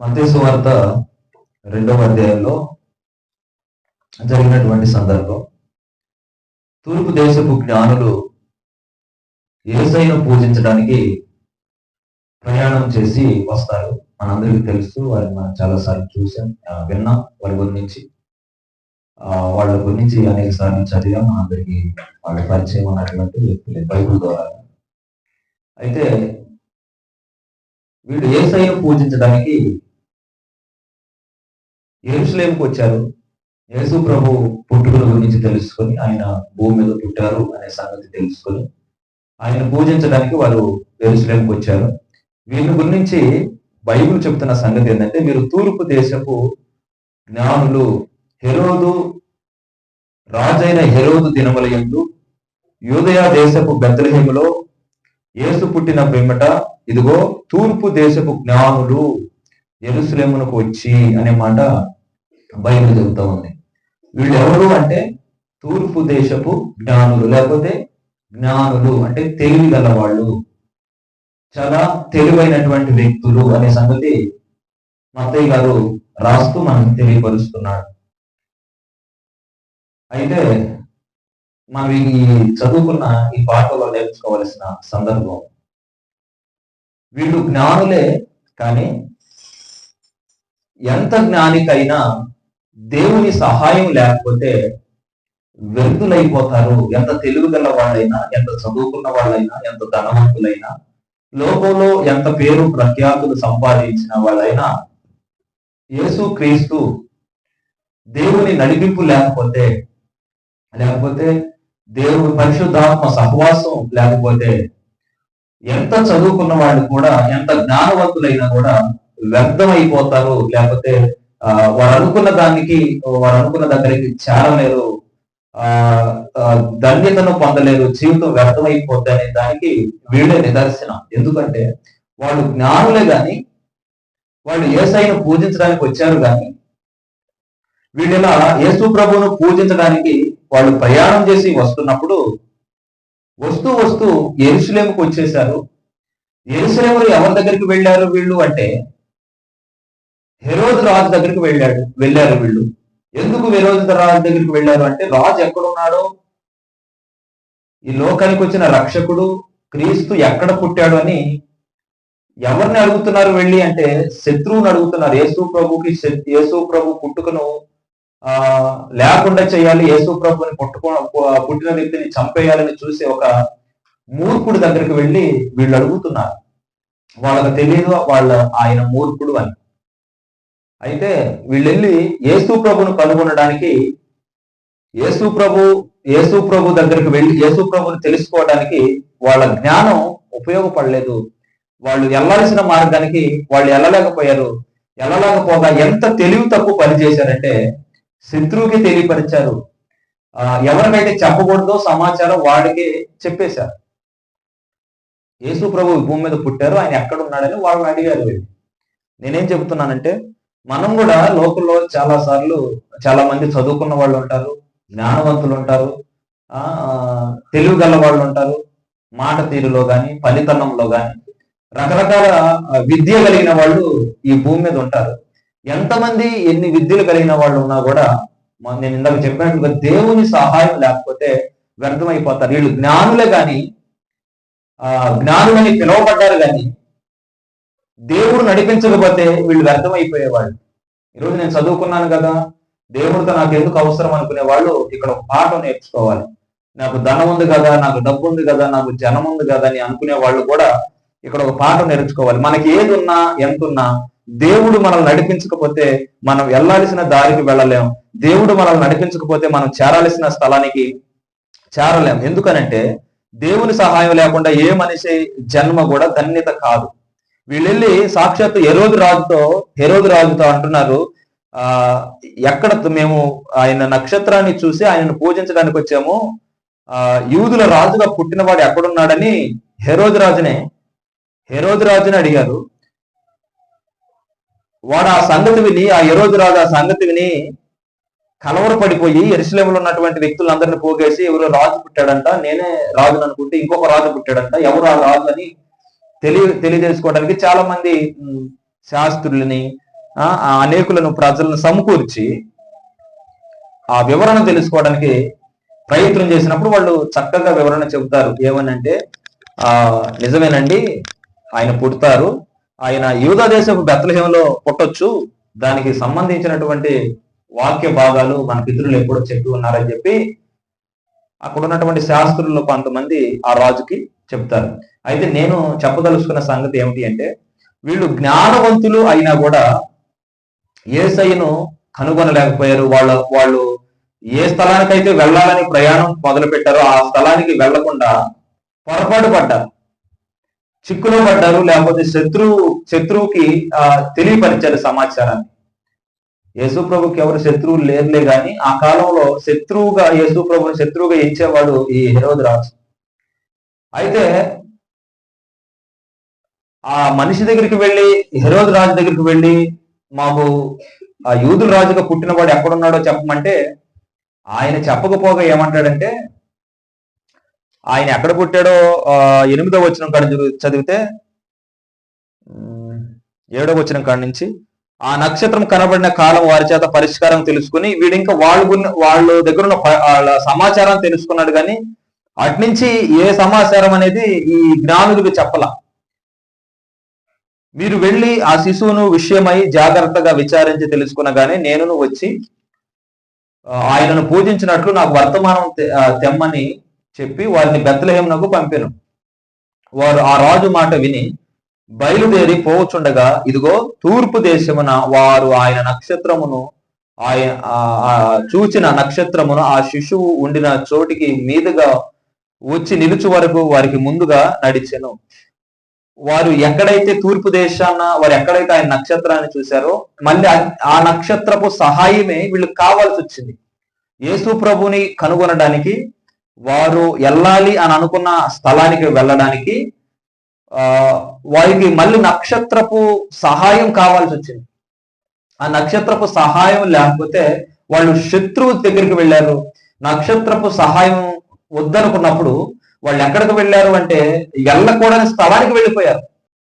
మతేసు వార్త రెండవ అధ్యాయంలో జరిగినటువంటి సందర్భం. తూర్పు దేశపు జ్ఞానులు ఏసైను పూజించడానికి ప్రయాణం చేసి వస్తారు. మనందరికీ తెలుసు వారిని మనం చాలాసార్లు చూసాం విన్నాం వారి గురించి. వాళ్ళ గురించి అనేక సార్లు చదివాం మనందరికీ వాళ్ళ పరిచయం అన్నటువంటి వ్యక్తులే బైబుల్ ద్వారా. అయితే వీడు ఏసైను పూజించడానికి ఎరుసలేంకి వచ్చారు యేసు ప్రభు పుట్టుకల గురించి తెలుసుకొని ఆయన భూమి మీద పుట్టారు అనే సంగతి తెలుసుకొని ఆయన పూజించడానికి వారు ఎరుసలేంకి వచ్చారు వీళ్ళ గురించి బైబిల్ చెప్తున్న సంగతి ఏంటంటే వీరు తూర్పు దేశపు జ్ఞానులు హెరోదు రాజైన హెరోదు దినములయందు యూదయా దేశపు బెత్తలహేములో యేసు పుట్టిన పిమ్మట ఇదిగో తూర్పు దేశపు జ్ఞానులు. ఎరుసలేమునకు వచ్చి అనే మాట బైబిల్ చెబుతా ఉంది. వీళ్ళు ఎవరు అంటే తూర్పు దేశపు జ్ఞానులు లేకపోతే జ్ఞానులు అంటే తెలివి గల వాళ్ళు చాలా తెలివైనటువంటి వ్యక్తులు అనే సంగతి మత్తయ్య గారు రాస్తూ మనకు తెలియపరుస్తున్నాడు. అయితే మనం ఈ చదువుకున్న ఈ పాటలో నేర్చుకోవలసిన సందర్భం. వీళ్ళు జ్ఞానులే కానీ ఎంత జ్ఞానికైనా దేవుని సహాయం లేకపోతే వ్యర్థులైపోతారు. ఎంత తెలివిగల వాళ్ళైనా ఎంత చదువుకున్న వాళ్ళైనా ఎంత ధనవంతులైనా లోకంలో ఎంత పేరు ప్రఖ్యాతులు సంపాదించిన వాళ్ళైనా యేసు క్రీస్తు దేవుని నడిపింపు లేకపోతే లేకపోతే దేవుని పరిశుద్ధాత్మ సహవాసం లేకపోతే ఎంత చదువుకున్న వాళ్ళు కూడా ఎంత జ్ఞానవంతులైనా కూడా వ్యర్థం అయిపోతారు లేకపోతే వారు అనుకున్న దానికి వారు అనుకున్న దగ్గరికి చేరలేరు. ఆ, ధన్యతను పొందలేరు. జీవితం వ్యర్థమైపోద్ది అనే దానికి వీళ్ళే నిదర్శనం. ఎందుకంటే వాళ్ళు జ్ఞానులే గాని వాళ్ళు ఏసైను పూజించడానికి వచ్చారు గాని వీళ్ళిలా యేసు ప్రభువును పూజించడానికి వాళ్ళు ప్రయాణం చేసి వస్తున్నప్పుడు వస్తూ వస్తూ ఎరుసలేముకు వచ్చేసారు ఎరుసలేములు ఎవరి దగ్గరికి వెళ్ళారు వీళ్ళు అంటే హెరోదు రాజు దగ్గరికి వెళ్ళాడు. వెళ్ళారు వీళ్ళు. ఎందుకు హెరోదు రాజు దగ్గరికి వెళ్ళారు అంటే రాజు ఎక్కడున్నాడో? ఈ లోకానికి వచ్చిన రక్షకుడు క్రీస్తు ఎక్కడ పుట్టాడు అని ఎవరిని అడుగుతున్నారు వెళ్ళి అంటే శత్రువుని అడుగుతున్నారు. యేసు ప్రభుకి యేసు ప్రభు పుట్టుకను ఆ లేకుండా చేయాలి. యేసు ప్రభుని పుట్టుకో పుట్టిన వ్యక్తిని చంపేయాలని చూసే ఒక మూర్ఖుడి దగ్గరికి వెళ్ళి వీళ్ళు అడుగుతున్నారు. వాళ్ళకి తెలియదు వాళ్ళ ఆయన మూర్ఖుడు అని. అయితే వీళ్ళెళ్ళి యేసు ప్రభును కనుగొనడానికి యేసు ప్రభు యేసు ప్రభు దగ్గరికి వెళ్ళి యేసు ప్రభుని తెలుసుకోవడానికి వాళ్ళ జ్ఞానం ఉపయోగపడలేదు. వాళ్ళు వెళ్ళాల్సిన మార్గానికి వాళ్ళు వెళ్ళలేకపోయారు. వెళ్ళలేకపోగా ఎంత తెలివి తప్పు పని చేశారంటే శత్రువుకి తెలియపరిచారు. ఆ, ఎవరికైతే చెప్పకూడదో సమాచారం వాడికి చెప్పేశారు. యేసు ప్రభు భూమి మీద పుట్టారు. ఆయన ఎక్కడ ఉన్నాడని వాళ్ళని అడిగారు నేనేం చెబుతున్నానంటే మనం కూడా లోకల్లో చాలా సార్లు చాలా మంది చదువుకున్న వాళ్ళు ఉంటారు జ్ఞానవంతులు ఉంటారు ఆ తెలివి గల వాళ్ళు ఉంటారు మాట తీరులో గాని ఫలితనంలో గాని రకరకాల విద్య కలిగిన వాళ్ళు ఈ భూమి మీద ఉంటారు. ఎంతమంది ఎన్ని విద్యలు కలిగిన వాళ్ళు ఉన్నా కూడా నేను ఇందాక చెప్పినట్లుగా దేవుని సహాయం లేకపోతే వ్యర్థమైపోతారు. వీళ్ళు జ్ఞానులే కానీ ఆ జ్ఞానులని పిలువబడ్డారు కానీ దేవుడు నడిపించకపోతే వీళ్ళు వ్యర్థమైపోయేవాళ్ళు. ఈరోజు నేను చదువుకున్నాను కదా దేవుడితో నాకు ఎందుకు అవసరం అనుకునే వాళ్ళు ఇక్కడ ఒక పాఠం నేర్చుకోవాలి. నాకు ధనం ఉంది కదా నాకు డబ్బు ఉంది కదా నాకు జనం ఉంది కదా అని అనుకునే వాళ్ళు కూడా ఇక్కడ ఒక పాఠం నేర్చుకోవాలి. మనకి ఏది ఉన్నా ఎంత ఉన్నా దేవుడు మనల్ని నడిపించకపోతే మనం వెళ్ళాల్సిన దారికి వెళ్ళలేం. దేవుడు మనల్ని నడిపించకపోతే మనం చేరాల్సిన స్థలానికి చేరలేం. ఎందుకనంటే దేవుని సహాయం లేకుండా ఏ మనిషి జన్మ కూడా ధన్యత కాదు. వీళ్ళెళ్ళి సాక్షాత్ ఎరోదు రాజుతో హెరోదు రాజుతో అంటున్నారు ఆ ఎక్కడ మేము ఆయన నక్షత్రాన్ని చూసి ఆయనను పూజించడానికి వచ్చాము ఆ యూదుల రాజుగా పుట్టినవాడు ఎక్కడున్నాడని హెరోదు రాజునే హెరోదు రాజుని అడిగారు. వాడు ఆ సంగతి విని ఆ ఎరోజు రాజు ఆ సంగతి విని కలవరపడిపోయి ఎరుసలేములో ఉన్నటువంటి వ్యక్తులందరిని పోగేసి ఎవరో రాజు పుట్టాడంట నేనే రాజుని అనుకుంటే ఇంకొక రాజు పుట్టాడంట ఎవరు ఆ రాజు అని తెలియ తెలియజేసుకోవడానికి చాలా మంది శాస్త్రులని ఆ ఆ అనేకులను ప్రజలను సమకూర్చి ఆ వివరణ తెలుసుకోవడానికి ప్రయత్నం చేసినప్పుడు వాళ్ళు చక్కగా వివరణ చెబుతారు. ఏమనంటే ఆ నిజమేనండి ఆయన పుడతారు. ఆయన యూదా దేశపు బెత్తలహేమలో పుట్టొచ్చు. దానికి సంబంధించినటువంటి వాక్య భాగాలు మన పితృలు ఎప్పుడో చెప్పి ఉన్నారని చెప్పి అక్కడ ఉన్నటువంటి శాస్త్రుల్లో కొంతమంది ఆ రాజుకి చెప్తారు. అయితే నేను చెప్పదలుచుకున్న సంగతి ఏమిటి అంటే వీళ్ళు జ్ఞానవంతులు అయినా కూడా ఏసైను కనుగొనలేకపోయారు. వాళ్ళ వాళ్ళు ఏ స్థలానికైతే వెళ్ళాలని ప్రయాణం మొదలు పెట్టారో ఆ స్థలానికి వెళ్ళకుండా పొరపాటు పడ్డారు. చిక్కులో పడ్డారు లేకపోతే శత్రువు శత్రువుకి ఆ తెలియపరిచారు సమాచారాన్ని. యేసు ప్రభుకి ఎవరు శత్రువులు లేరులే గాని ఆ కాలంలో శత్రువుగా యేసు ప్రభుని శత్రువుగా ఎంచేవాడు ఈ హెరోద్ రాజు. అయితే ఆ మనిషి దగ్గరికి వెళ్ళి హెరోద్ రాజు దగ్గరికి వెళ్ళి మాకు ఆ యూదుల రాజుగా పుట్టినవాడు ఎక్కడున్నాడో చెప్పమంటే ఆయన చెప్పకపోగా ఏమంటాడంటే ఆయన ఎక్కడ పుట్టాడో ఎనిమిదో వచ్చిన కాడ చదివి- చదివితే ఏడో వచ్చిన కాడ నుంచి ఆ నక్షత్రం కనబడిన కాలం వారి చేత పరిష్కారం తెలుసుకుని వీడింకా వాళ్ళు వాళ్ళు దగ్గర ఉన్న వాళ్ళ సమాచారం తెలుసుకున్నాడు కానీ అట్నుంచి ఏ సమాచారం అనేది ఈ జ్ఞానులకు చెప్పల. మీరు వెళ్ళి ఆ శిశువును విషయమై జాగ్రత్తగా విచారించి తెలుసుకునగానే నేను వచ్చి ఆయనను పూజించినట్లు నాకు వర్తమానం తె- తెమ్మని చెప్పి వారిని బెత్తలహేమునకు పంపాను. వారు ఆ రాజు మాట విని బయలుదేరి పోవచ్చుండగా ఇదిగో తూర్పు దేశమున వారు ఆయన నక్షత్రమును ఆయన ఆ చూచిన నక్షత్రమును ఆ శిశువు ఉండిన చోటికి మీదుగా వచ్చి నిలుచు వరకు వారికి ముందుగా నడిచెను. వారు ఎక్కడైతే తూర్పు దేశాన వారు ఎక్కడైతే ఆయన నక్షత్రాన్ని చూశారో మళ్ళీ ఆ- నక్షత్రపు సహాయమే వీళ్ళు కావాల్సి వచ్చింది. యేసు ప్రభుని కనుగొనడానికి వారు వెళ్ళాలి అని అనుకున్న స్థలానికి వెళ్ళడానికి ఆ వారికి మళ్ళీ నక్షత్రపు సహాయం కావాల్సి వచ్చింది. ఆ నక్షత్రపు సహాయం లేకపోతే వాళ్ళు శత్రువు దగ్గరికి వెళ్ళారు. నక్షత్రపు సహాయం వద్దనుకున్నప్పుడు వాళ్ళు ఎక్కడికి వెళ్ళారు అంటే వెళ్ళకూడని స్థలానికి వెళ్ళిపోయారు.